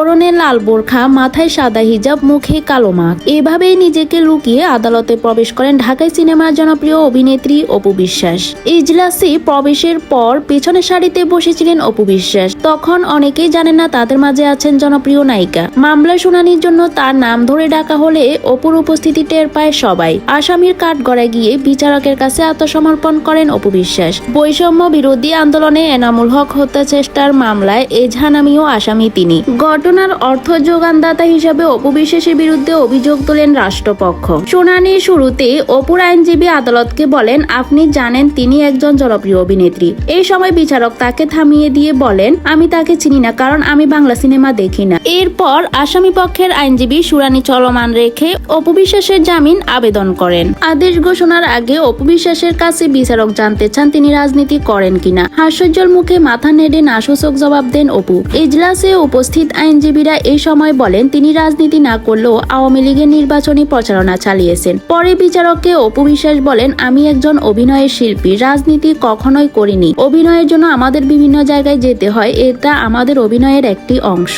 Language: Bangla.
পরনে লাল বোরখা, মাথায় সাদা হিজাব, মুখে কালো মাখ। এভাবেই নিজেকে লুকিয়ে আদালতে প্রবেশ করেন ঢাকায় সিনেমার জনপ্রিয় অভিনেত্রী অপু বিশ্বাস। ইজলাসে প্রবেশের পর পেছনের সারিতে বসেছিলেন অপু বিশ্বাস। তখন অনেকেই জানেন না তাদের মাঝে আছেন জনপ্রিয় নায়িকা। মামলা শুনানির জন্য তার নাম ধরে ডাকা হলে অপুর উপস্থিতি টের পায় সবাই। আসামির কাঠগড়ায় গিয়ে বিচারকের কাছে আত্মসমর্পণ করেন অপু বিশ্বাস। বৈষম্য বিরোধী আন্দোলনে এনামুল হক হত্যা চেষ্টার মামলায় এজাহার নামীয় আসামি তিনি। ঘটনার অর্থ যোগানদাতা হিসেবে অপু বিশ্বাসের বিরুদ্ধে অভিযোগ তোলেন রাষ্ট্রপক্ষ। শুনানির শুরুতে অপুর আইনজীবী আদালতকে বলেন, আপনি জানেন তিনি একজন জনপ্রিয় অভিনেত্রী। এই সময় বিচারক তাকে থামিয়ে দিয়ে বলেন আমি তাকে চিনি না, কারণ আমি বাংলা সিনেমা দেখি না। এরপর আসামি পক্ষের আইনজীবী শুনানি চলমান রেখে অপু বিশ্বাসের জামিন আবেদন করেন। আদেশ ঘোষণার আগে অপু বিশ্বাসের কাছে বিচারক জানতে চান তিনি রাজনীতি করেন কিনা। হাস্যজ্জ্বল মুখে মাথা নেড়ে নাসূচক জবাব দেন অপু। এজলাসে উপস্থিত আইনজীবীরা এই সময় বলেন, তিনি রাজনীতি না করলেও আওয়ামী লীগের নির্বাচনী প্রচারণা চালিয়েছেন। পরে বিচারককে অপু বিশ্বাস বলেন, আমি একজন অভিনয়ের শিল্পী, রাজনীতি কখনোই করিনি। অভিনয়ের জন্য আমাদের বিভিন্ন জায়গায় যেতে হয় এটা আমাদের অভিনয়ের একটি অংশ।